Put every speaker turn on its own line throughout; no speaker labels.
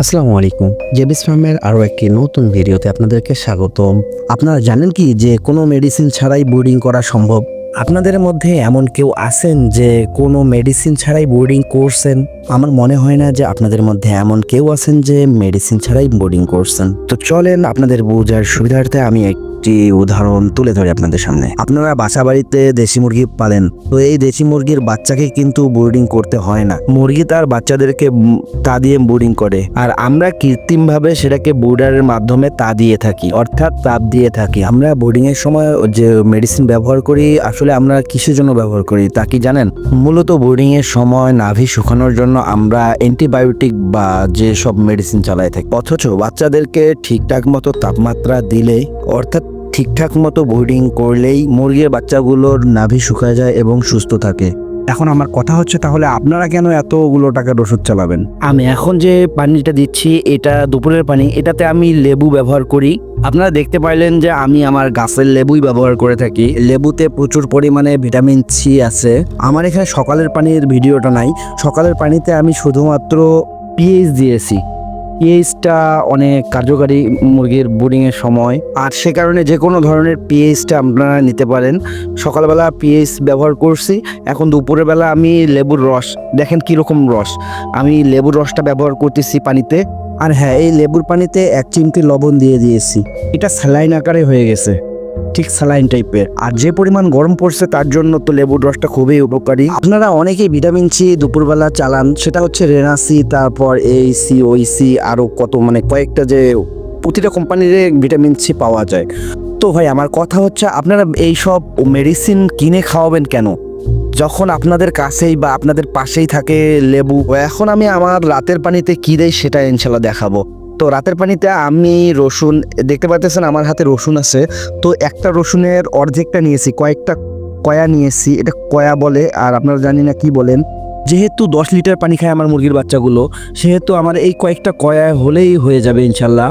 আসসালামু আলাইকুম। জেবিস ফার্মের আরও একটি নতুন ভিডিওতে আপনাদেরকে স্বাগতম। আপনারা জানেন কি যে কোনো মেডিসিন ছাড়াই বোর্ডিং করা সম্ভব? আপনাদের মধ্যে এমন কেউ আছেন যে কোনো মেডিসিন ছাড়াই বোর্ডিং করছেন? আমার মনে হয় না যে আপনাদের মধ্যে এমন কেউ আছেন যে মেডিসিন ছাড়াই বোর্ডিং করছেন। তো চলেন আপনাদের বোঝার সুবিধার্থে আমি একটি উদাহরণ তুলে ধরি আপনাদের সামনে। আপনারা বাসা বাড়িতে দেশি মুরগি পালেন, তো এই দেশি মুরগির বাচ্চাকে কিন্তু বোর্ডিং করতে হয় না। মুরগি তার বাচ্চাদেরকে তা দিয়ে বোর্ডিং করে, আর আমরা কৃত্রিমভাবে সেটাকে বোর্ডারের মাধ্যমে তা দিয়ে থাকি, অর্থাৎ তাপ দিয়ে থাকি। আমরা বোর্ডিং এর সময় যে মেডিসিন ব্যবহার করি, আসলে আমরা কিসের জন্য ব্যবহার করি তা কি জানেন? মূলত বোর্ডিং এর সময় নাভি শুকানোর জন্য আমরা অ্যান্টিবায়োটিক বা যে সব মেডিসিন চালাই থাকি, অথচ বাচ্চাদেরকে ঠিকঠাক মতো তাপমাত্রা দিলেই, অর্থাৎ ঠিকঠাক মতো বোর্ডিং করলেই মুরগির বাচ্চাগুলোর নাভি শুকায় যায় এবং সুস্থ থাকে। এখন আমার কথা হচ্ছে তাহলে আপনারা কেন এতগুলো টাকার ওষুধ চালাবেন? আমি এখন যে পানিটা দিচ্ছি এটা দুপুরের পানি এটাতে আমি লেবু ব্যবহার করি। আপনারা দেখতে পাইলেন যে আমি আমার গাছের লেবুই ব্যবহার করে থাকি। লেবুতে প্রচুর পরিমাণে ভিটামিন সি আছে। আমার এখানে সকালের পানির ভিডিওটা নাই। সকালের পানিতে আমি শুধুমাত্র পিএইচ দিয়েছি। পিএইচটা অনেক কার্যকারী মুরগির বোর্ডিংয়ের সময়। আর সে কারণে যে কোনো ধরনের পিএইচটা আপনারা নিতে পারেন। সকালবেলা পিএইচ ব্যবহার করছি, এখন দুপুরের বেলা আমি লেবুর রস। দেখেন কীরকম রস। আমি লেবুর রসটা ব্যবহার করতেছি পানিতে। আর হ্যাঁ এই লেবুর পানিতে এক চিমটি লবণ দিয়ে দিয়েছি। এটা স্যালাইন আকারে হয়ে গেছে। ঠিক স্যালাইন টাইপের আর যে পরিমাণ গরম পড়ছে তার জন্য তো লেবুর রসটা খুবই উপকারী। আপনারা অনেকেই ভিটামিন সি দুপুরবেলা চালান, সেটা হচ্ছে রেনাসি তারপর এই সি ওই সি আরও কত মানে কয়েকটা যে প্রতিটা কোম্পানির ভিটামিন সি পাওয়া যায়। তো ভাই, আমার কথা হচ্ছে আপনারা এই সব মেডিসিন কিনে খাওয়াবেন কেন? যখন আপনাদের কাছেই বা আপনাদের পাশেই থাকে লেবু, এখন আমি আমার রাতের পানিতে কী দেয় সেটা ইনশাল্লাহ দেখাবো। তো রাতের পানিতে আমি রসুন, দেখতে পাচ্ছেন আমার হাতে রসুন আছে। তো একটা রসুনের অর্ধেকটা নিয়েছি, কয়েকটা কয়া নিয়েছি, এটা কয়া বলে, আর আপনারা জানি না কি বলেন। যেহেতু দশ লিটার পানি খায় আমার মুরগির বাচ্চাগুলো, সেহেতু আমার এই কয়েকটা কয়া হলেই হয়ে যাবে ইনশাল্লাহ।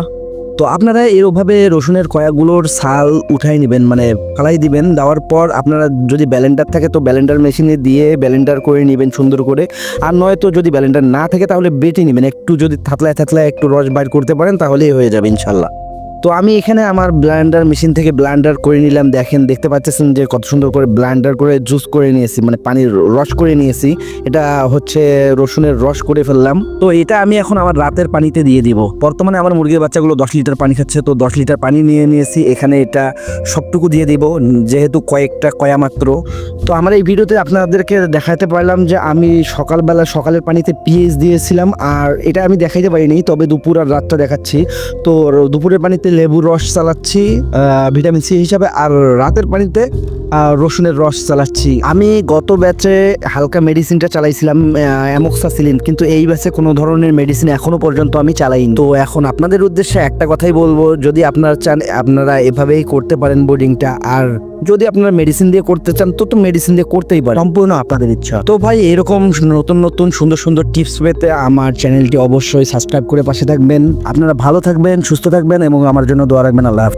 তো আপনারা এরভাবে রসুনের কয়াগুলোর ছাল উঠাই নেবেন মানে ফালাই দিবেন, দেওয়ার পর আপনারা যদি ব্যালেন্ডার থাকে তো ব্যালেন্ডার মেশিনে দিয়ে ব্যালেন্ডার করে নেবেন সুন্দর করে। আর নয়তো যদি ব্যালেন্ডার না থাকে তাহলে বেটে নেবেন, একটু যদি থাতলায় থাতলায় একটু রস বাইর করতে পারেন তাহলেই হয়ে যাবে ইনশাল্লাহ। তো আমি এখানে আমার ব্লান্ডার মেশিন থেকে ব্লান্ডার করে নিলাম। দেখেন, দেখতে পাচ্ছেন যে কত সুন্দর করে ব্লান্ডার করে জুস করে নিয়েছি মানে পানির রস করে নিয়েছি। এটা হচ্ছে রসুনের রস করে ফেললাম। তো এটা আমি এখন আমার রাতের পানিতে দিয়ে দিব। বর্তমানে আমার মুরগির বাচ্চাগুলো দশ লিটার পানি খাচ্ছে, তো দশ লিটার পানি নিয়ে নিয়েছি। এখানে এটা সবটুকু দিয়ে দিব, যেহেতু কয়েকটা কয়া মাত্র। তো আমার এই ভিডিওতে আপনাদেরকে দেখাতে পারলাম যে আমি সকালবেলা সকালের পানিতে পিএইচ দিয়েছিলাম, আর এটা আমি দেখাইতে পারিনি, তবে দুপুর আর রাতটা দেখাচ্ছি। তো দুপুরের পানিতে লেবুর রস চালাচ্ছি ভিটামিন সি হিসাবে, আর রাতের পানিতে রসুনের রস চালাচ্ছি। আমি গত ব্যাচে হালকা মেডিসিনটা চালাইছিলাম অ্যামোক্সাসিলিন কিন্তু এই ব্যাচে কোনো ধরনের মেডিসিন এখনও পর্যন্ত আমি চালাইনি। তো এখন আপনাদের উদ্দেশ্যে একটা কথাই বলব, যদি আপনারা চান, আপনারা এভাবেই করতে পারেন বোর্ডিংটা আর যদি আপনারা মেডিসিন দিয়ে করতে চান তো তো মেডিসিন দিয়ে করতেই পারেন। সম্পূর্ণ আপনাদের ইচ্ছা। তো ভাই এরকম নতুন নতুন সুন্দর সুন্দর টিপস পেতে আমার চ্যানেলটি অবশ্যই সাবস্ক্রাইব করে পাশে থাকবেন। আপনারা ভালো থাকবেন সুস্থ থাকবেন এবং আমার জন্য দোয়া রাখবেন। আল্লাহ।